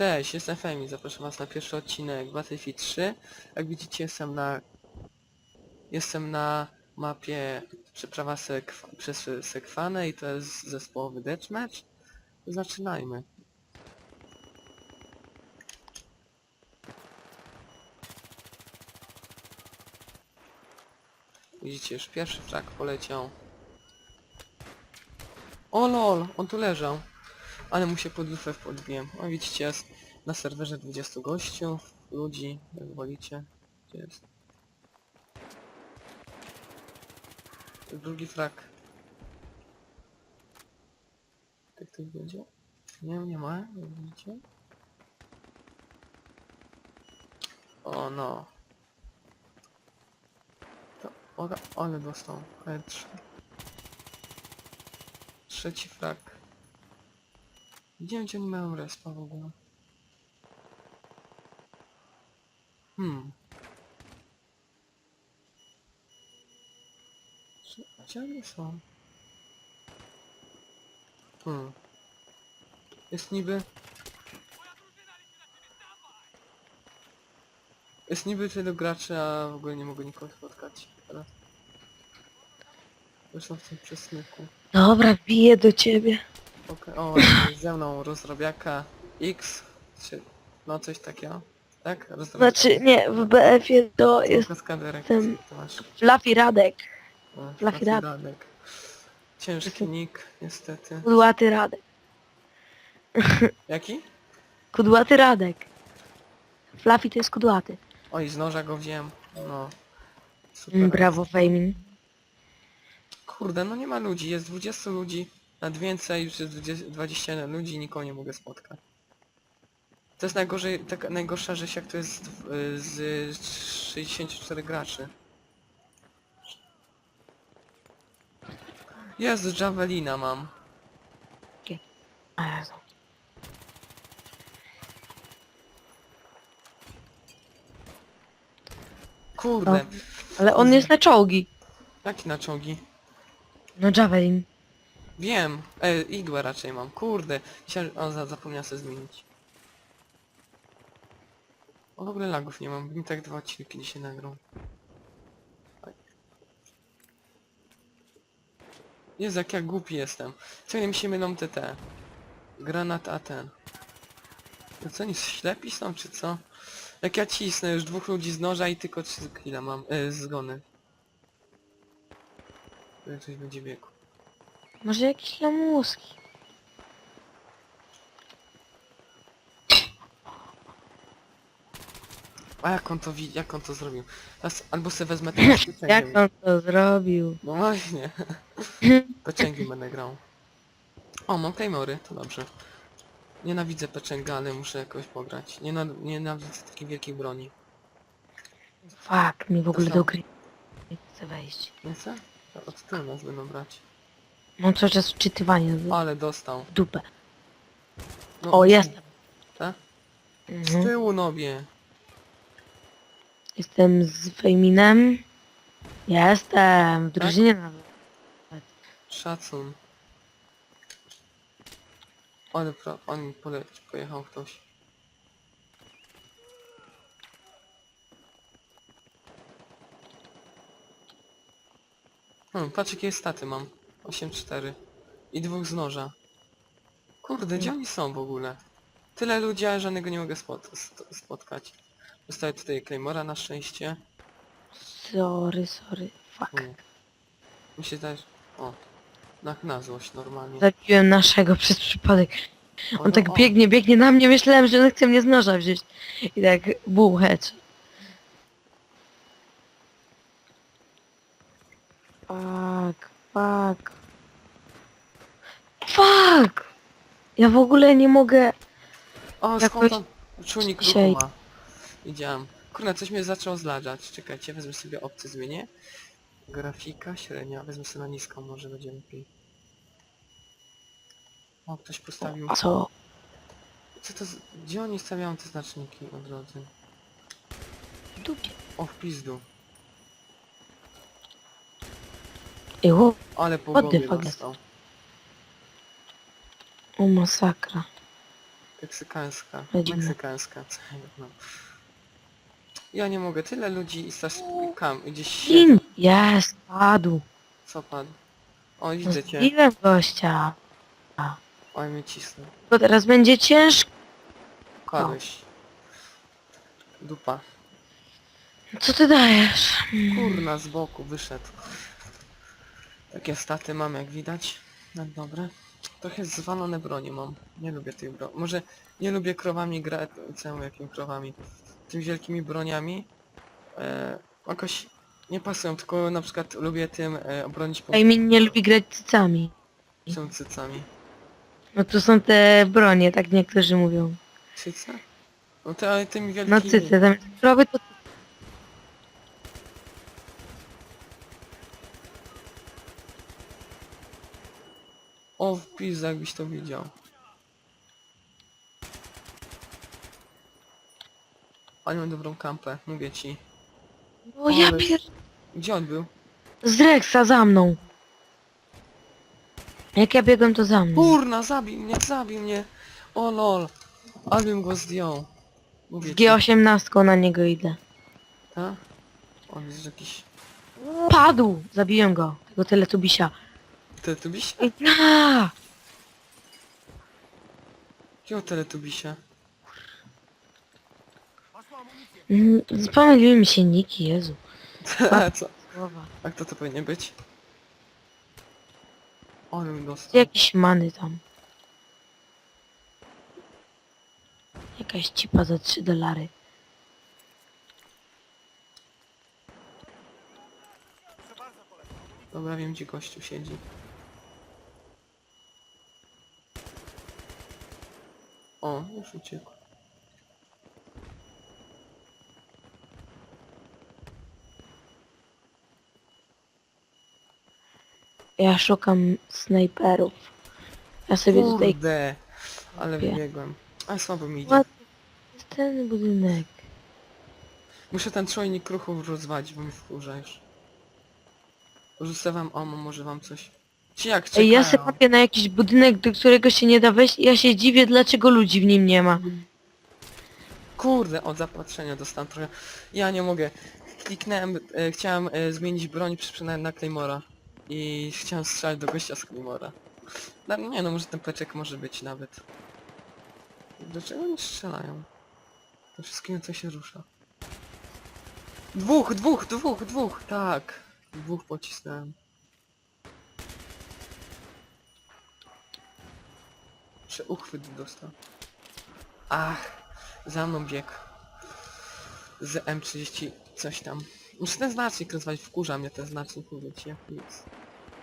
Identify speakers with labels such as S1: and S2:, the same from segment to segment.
S1: Cześć, jestem Femi, zapraszam was na pierwszy odcinek Battlefield 3. Jak widzicie jestem na... Jestem na mapie przeprawa sekw... przez Sekwanę i to jest zespołowy deathmatch. Zaczynajmy. Widzicie, już pierwszy frak poleciał. O lol, on tu leżał. Ale mu się pod lufę podbiłem. O widzicie, jest na serwerze 20 gościów, ludzi, jak wolicie. Gdzie jest? Drugi frak. Tak ktoś będzie? Nie, nie ma, jak widzicie. O no. To, o, ale dostał. Ale. Trzeci frak. Nie wiem gdzie oni mają respa w ogóle. Hmm. Gdzie- oni są? Hmm. Jest niby... Jest niby tylu graczy, a w ogóle nie mogę nikogo spotkać teraz. Zresztą w tym przesmyku.
S2: Dobra, biję do ciebie.
S1: Okej, o, jest ze mną rozrobiaka X, czy no coś takiego, tak? Rozrobiaka.
S2: Znaczy, nie, w BF-ie to jest
S1: Kaskaderek, masz?
S2: Fluffy Radek.
S1: O,
S2: Fluffy.
S1: Ciężki nick, niestety.
S2: Kudłaty Radek.
S1: Jaki?
S2: Kudłaty Radek. Fluffy to jest kudłaty.
S1: Oj, z noża go wziąłem, no. Super.
S2: Brawo, Fejmin.
S1: Kurde, no nie ma ludzi, jest 20 ludzi, nad więcej, już jest 20, 21 ludzi, nikogo nie mogę spotkać. To jest najgorzej, taka najgorsza rzecz jak to jest y, z 64 graczy. Jest, Javelina mam.
S2: A Jezu.
S1: Kurde,
S2: Ale on jest na czołgi.
S1: jaki na czołgi?
S2: No Javelin.
S1: Wiem, e, igłę raczej mam, kurde. Myślałem, o, za- sobie zmienić. O, w ogóle lagów nie mam, mi tak dwa odcinki dzisiaj nagrał. Oj. Jezu, jak ja głupi jestem. Ciągle mi się mylą te te. Granat a ten. No co, oni ślepi są, czy co? Jak ja cisnę już dwóch ludzi z noża i tylko trzy killa mam, e, zgony. Jak ktoś będzie biegł.
S2: Może jakieś lamuski.
S1: A jak on to widzi, jak on to zrobił? Teraz albo sobie wezmę ten.
S2: Jak on to zrobił?
S1: No właśnie. Peczęgi będę grał. O, mam Claymory, to dobrze. Nienawidzę peczęga, ale muszę jakoś pograć. Nie nienawidzę takiej wielkiej broni.
S2: Fuck, mi w ogóle do gry nie chce wejść.
S1: Nie chcę? To Od tyłu nas będą brać.
S2: Mam cały czas wczytywanie w
S1: Ale dostał.
S2: dupę.
S1: No,
S2: O, jestem.
S1: Tak? Z
S2: Mhm.
S1: tyłu nobie.
S2: Jestem z Fejminem. Jestem w drużynie nawet.
S1: Szacun. Ale pro... on pole... pojechał ktoś. Hmm, patrz jakie staty mam. 8-4. I dwóch z noża. Kurde, gdzie oni są w ogóle? Tyle ludzi, a żadnego nie mogę spot st- spotkać. Dostaję tutaj Claymora na szczęście.
S2: Sorry, sorry. Fuck.
S1: Nie. Mi się też... O. Na, na złość normalnie.
S2: Zabiłem naszego przez przypadek.
S1: O,
S2: On
S1: no,
S2: tak
S1: o.
S2: biegnie, biegnie na mnie, myślałem, że on chce mnie z noża wziąć. I tak bułhecz. Fuck, fuck. Fuck! Ja w ogóle nie mogę...
S1: O,
S2: Jakoś
S1: skąd on? Czujnik ruchu
S2: dzisiaj-
S1: ma. Widziałem. Kurde, coś mnie zaczęło zlażać. Czekajcie, wezmę sobie opcję zmienię. Grafika średnia, wezmę sobie na niską, może będzie lepiej. O, ktoś postawił...
S2: Co?
S1: Co to z... Gdzie oni stawiają te znaczniki od?
S2: W dupie.
S1: O, w pizdu.
S2: Ej, o,
S1: Ale po
S2: What the
S1: głowie
S2: fuck?
S1: dostał.
S2: O masakra.
S1: Meksykańska. Meksykańska. co ja wiem. Ja nie mogę, tyle ludzi i strasz... kam, gdzieś.
S2: Chin! Jest, padł.
S1: Co pan? O, widzę cię.
S2: Zbiłem gościa.
S1: Oj, mnie cisnę.
S2: To teraz będzie ciężko.
S1: Kładłeś. Dupa.
S2: Co ty dajesz?
S1: Kurna, z boku wyszedł. Takie staty mam, jak widać. No dobre. Trochę zwalone broni mam. Nie lubię tych broni. Może nie lubię krowami grać, ja jakim krowami? Tymi wielkimi broniami. E, jakoś nie pasują, tylko na przykład lubię tym e, obronić po
S2: Ejmin nie lubi grać cycami.
S1: są cycami.
S2: No to są te bronie, tak niektórzy mówią.
S1: Cyce? No te, ale tymi wielkimi...
S2: No cyce, tam krowy to...
S1: O, wpis, jakbyś to widział. Mam dobrą kampę, mówię ci.
S2: O ja pier...
S1: Gdzie on był?
S2: Z Rexa za mną. Jak ja biegłem to za mną.
S1: Kurna, zabił mnie, zabił mnie! O lol! Albym go zdjął. Mówię
S2: Z
S1: ci.
S2: G18 na niego idę.
S1: Tak? On jest jakiś...
S2: Padł! Zabiłem go. Tego teletubisia.
S1: Byś?
S2: Ja!
S1: Jakiego teletubisia?
S2: Mm, Pomyliły mi się niki, Jezu.
S1: Co?
S2: Słowa.
S1: A kto to powinien być? On bym dostał.
S2: Jakieś many tam. Jakaś cipa za 3 dolary.
S1: Dobra, wiem gdzie gościu siedzi. O, już uciekł.
S2: Ja szukam snajperów. Ja sobie tutaj...
S1: Kurde! Ale wybiegłem. Ale słabo mi idzie.
S2: Jest ten budynek.
S1: Muszę ten czujnik ruchów rozwalić, bo mi wkurza już. Rzucę wam, o, może wam coś. Jak czekają.
S2: Ej, ja sobie papię na jakiś budynek, do którego się nie da wejść i ja się dziwię, dlaczego ludzi w nim nie ma.
S1: Kurde, od zapatrzenia dostałem trochę. Ja nie mogę. Kliknąłem, e, chciałem e, zmienić broń, przyprzynałem na Claymora. I chciałem strzelać do gościa z Claymora. No, nie no, może ten peczek może być nawet. Dlaczego nie strzelają? To wszystkim co się rusza. Dwóch, dwóch, dwóch, dwóch, tak. Dwóch pocisnąłem. Czy uchwyt dostał? Ach, za mną biegł. Z M30 coś tam. Muszę ten znacznik rozwalić, wkurza mnie ten znacznik, mówię ci jak nic.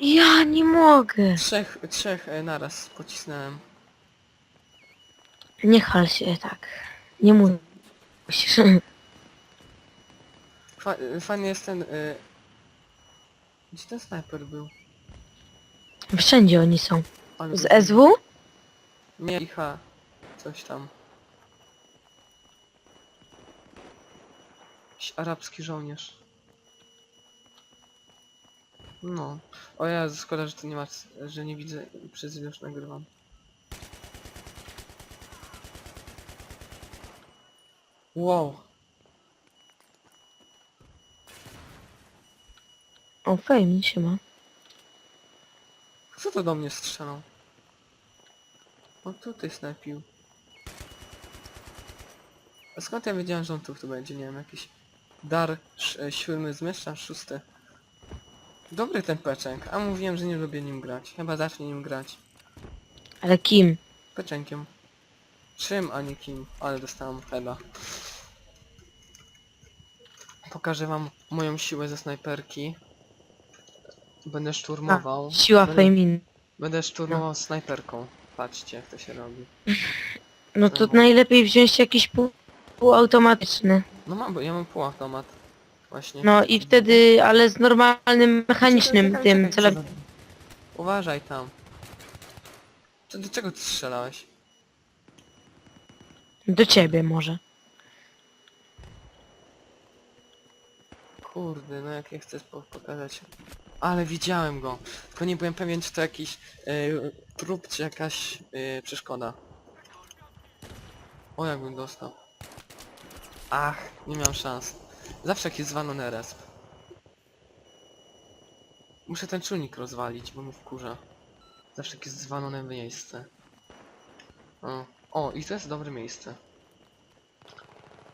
S2: Ja nie mogę.
S1: Trzech, trzech e, naraz pocisnąłem.
S2: Nie chal się tak. Nie musisz.
S1: Fa fajny jest ten... Y... Gdzie ten snajper był?
S2: Wszędzie oni są.
S1: Ale
S2: Z SW?
S1: Nie, IH. Coś tam. Jakiś arabski żołnierz. No. O ja szkoda, że to nie ma, że nie widzę przez już nagrywam. Wow.
S2: O, fame się ma.
S1: Kto to do mnie strzelał? O, tutaj snajpił. A skąd ja wiedziałem, że on tu, tu będzie? Nie wiem, jakiś... Dar sz- e, siódmy zmysł, szósty. Dobry ten peczęk, a mówiłem, że nie lubię nim grać. Chyba zacznę nim grać.
S2: Ale kim?
S1: Peczękiem. Czym, a nie kim? Ale dostałem heada. Pokażę wam moją siłę ze snajperki. Będę szturmował.
S2: Siła
S1: Będę-
S2: Fejmin.
S1: Będę szturmował snajperką. Patrzcie jak to się robi.
S2: No to najlepiej wziąć jakiś pół, półautomatyczny.
S1: No mam, bo ja mam półautomat. Właśnie.
S2: No i wtedy, ale z normalnym mechanicznym
S1: Czekaj,
S2: tym
S1: czekaj,
S2: celownikiem.
S1: czekaj. Uważaj tam. To do czego ty strzelałeś?
S2: Do ciebie może.
S1: Kurde, no jak ja chcę po pokazać. Ale widziałem go. Tylko nie byłem pewien czy to jakiś e, trup czy jakaś e, przeszkoda. O, jakbym dostał. Ach, nie miałem szans. Zawsze jak jest zwalony resp. Muszę ten czujnik rozwalić, bo mnie wkurza. Zawsze jak jest zwalone miejsce. O, o, i to jest dobre miejsce.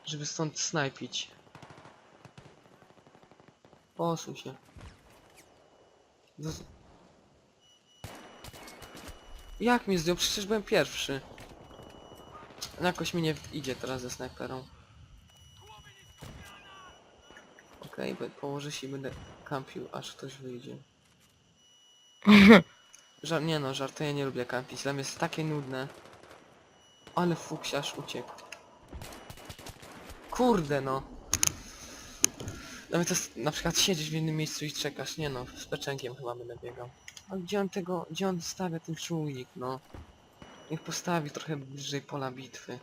S1: Żeby stąd snajpić. Posuń się. Dos- Jak mnie zdjął? Przecież byłem pierwszy. No Jakoś mi nie idzie teraz ze snajperą. Okej, okay, położę się i będę kampił, aż ktoś wyjdzie. Żar nie no, żartuję, nie lubię kampić, tam jest takie nudne. Ale fuksiarz uciekł. Kurde no. Nawet to jest, na przykład siedzisz w innym miejscu i czekasz, nie no, z peczękiem chyba będę biegał. A gdzie on tego, gdzie on stawia ten czujnik, no? Niech postawi trochę bliżej pola bitwy.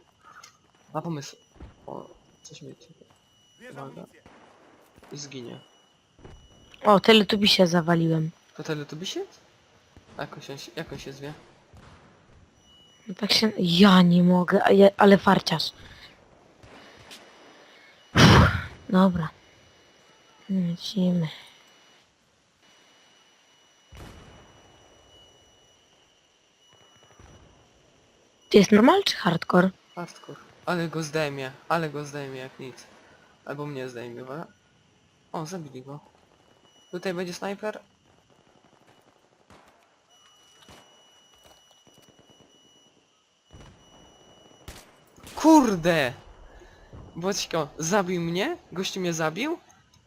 S1: Ma pomysł. O, coś tu... Uwaga. I zginie.
S2: O, teletubisia zawaliłem.
S1: To teletubisie? Jak on się, jak on się zwie?
S2: No tak się... Ja nie mogę, a ja, ale farciarz. Uff, dobra. Lecimy. To jest normal czy hardcore?
S1: Hardcore. Ale go zdejmie, ale go zdejmie jak nic. Albo mnie zdejmie, uwaga. O, zabili go. Tutaj będzie snajper. Kurde! Boćko, zabił mnie, gościu mnie zabił,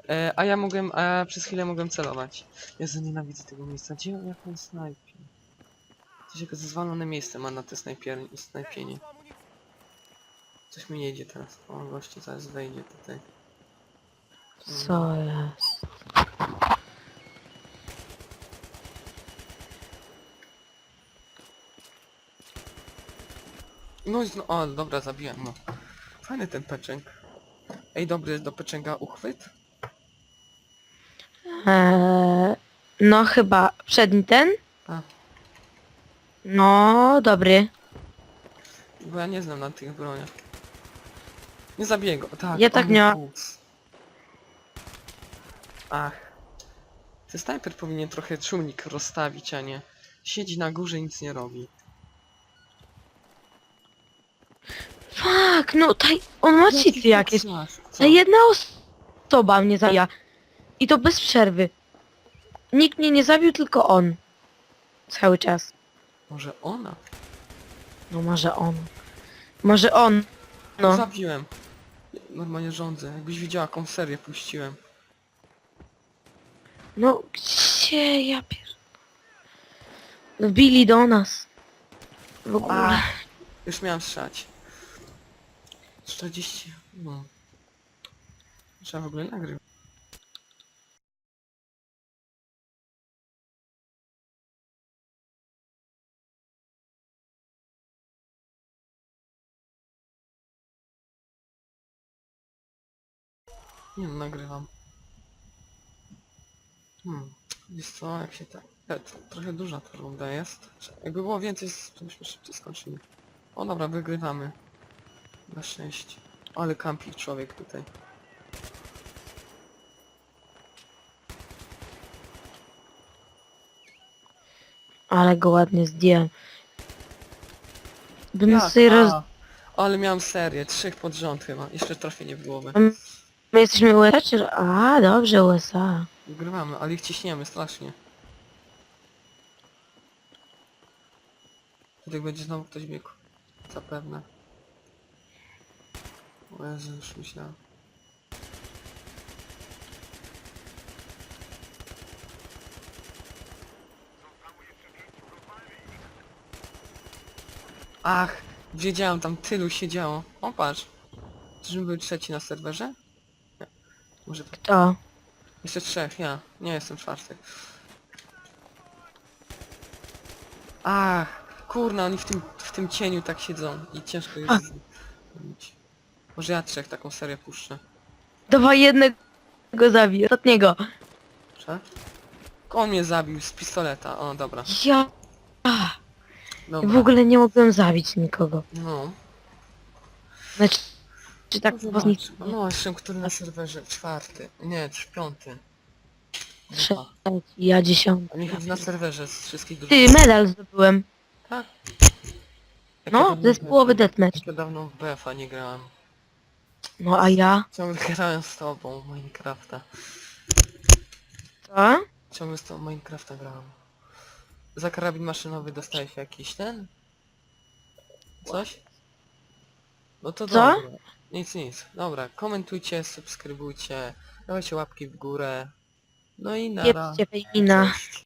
S1: e, a ja mogłem, a ja przez chwilę mogłem celować. Jezu, nienawidzę tego miejsca. Gdzie jak on snajpi? Coś jako zwalone miejsce ma na te snajpier snajpienie. Coś mi nie idzie teraz. O, gościu zaraz wejdzie tutaj.
S2: Co jest?
S1: No i zno... O, dobra, zabiłem, no. Fajny ten peczęk. Ej, dobry jest do peczęga uchwyt?
S2: Eee, no chyba przedni ten?
S1: A,
S2: No, dobry.
S1: bo ja nie znam na tych broniach. Nie zabiję go. Tak,
S2: Ja tak
S1: mi
S2: nie-.
S1: Ach. Ten snajper powinien trochę czujnik rozstawić, a nie... Siedzi na górze i nic nie robi.
S2: Fuck, no taj, on ma cheaty jakieś. Ta jedna osoba mnie zabija. I to bez przerwy. Nikt mnie nie zabił, tylko on. Cały czas.
S1: Może ona?
S2: No może on. Może on. No.
S1: Zabiłem. Normalnie rządzę. Jakbyś widziała, jaką serię puściłem.
S2: No gdzie ja pier... Wbili do nas. W ogóle.
S1: Już miałem strzelać. 40. No. Trzeba w ogóle nagrywać. Nie no, nagrywam. Hmm. Wiesz co, jak się tak... e, to Trochę duża ta runda jest. Jakby było więcej, to byśmy szybciej skończyli. O dobra, wygrywamy. Na szczęście. Ale kampi człowiek tutaj.
S2: Ale go ładnie zdjąłem. Bym
S1: Jak?
S2: sobie roz...
S1: A, Ale miałem serię, trzech pod rząd chyba. Jeszcze trafienie byłoby.
S2: My jesteśmy USA czy... A, dobrze, USA.
S1: Wygrywamy, ale ich ciśniemy strasznie. Tutaj będzie znowu ktoś biegł. Zapewne. O Jezu, już myślałem. Ach, wiedziałem, tam tylu siedziało. O, patrz. Był trzeci na serwerze? Może to
S2: To.
S1: jeszcze trzech, ja. Nie jestem czwarty. Ach, kurna, oni w tym, w tym cieniu tak siedzą i ciężko jest zrobić. Może ja trzech taką serię puszczę.
S2: Dawaj jednego zabij, ostatniego.
S1: Czy? On mnie zabił z pistoleta. O, dobra.
S2: Ja...
S1: Dobra.
S2: w ogóle nie mogłem zabić nikogo.
S1: No.
S2: Znaczy, czy tak
S1: No zobacz. No, jestem który na serwerze? Czwarty. Nie, czy piąty.
S2: Trzeci,
S1: Dupa.
S2: ja dziesiąty.
S1: A niech na serwerze z wszystkich drużyn.
S2: Ty, medal zdobyłem.
S1: Tak. Jak ja
S2: No,
S1: dawno w
S2: zespołowy
S1: BF-a
S2: deathmatch.
S1: Jak ja dawno w BF-a nie grałem.
S2: No a ja?
S1: Ciągle grałem z tobą w Minecrafta.
S2: Co?
S1: Ciągle z tobą w Minecrafta grałem. Za karabin maszynowy dostaje się jakiś ten? Coś? No to
S2: Co?
S1: dobra. Nic, nic. Dobra, komentujcie, subskrybujcie, dawajcie łapki w górę. No i nara. Cześć.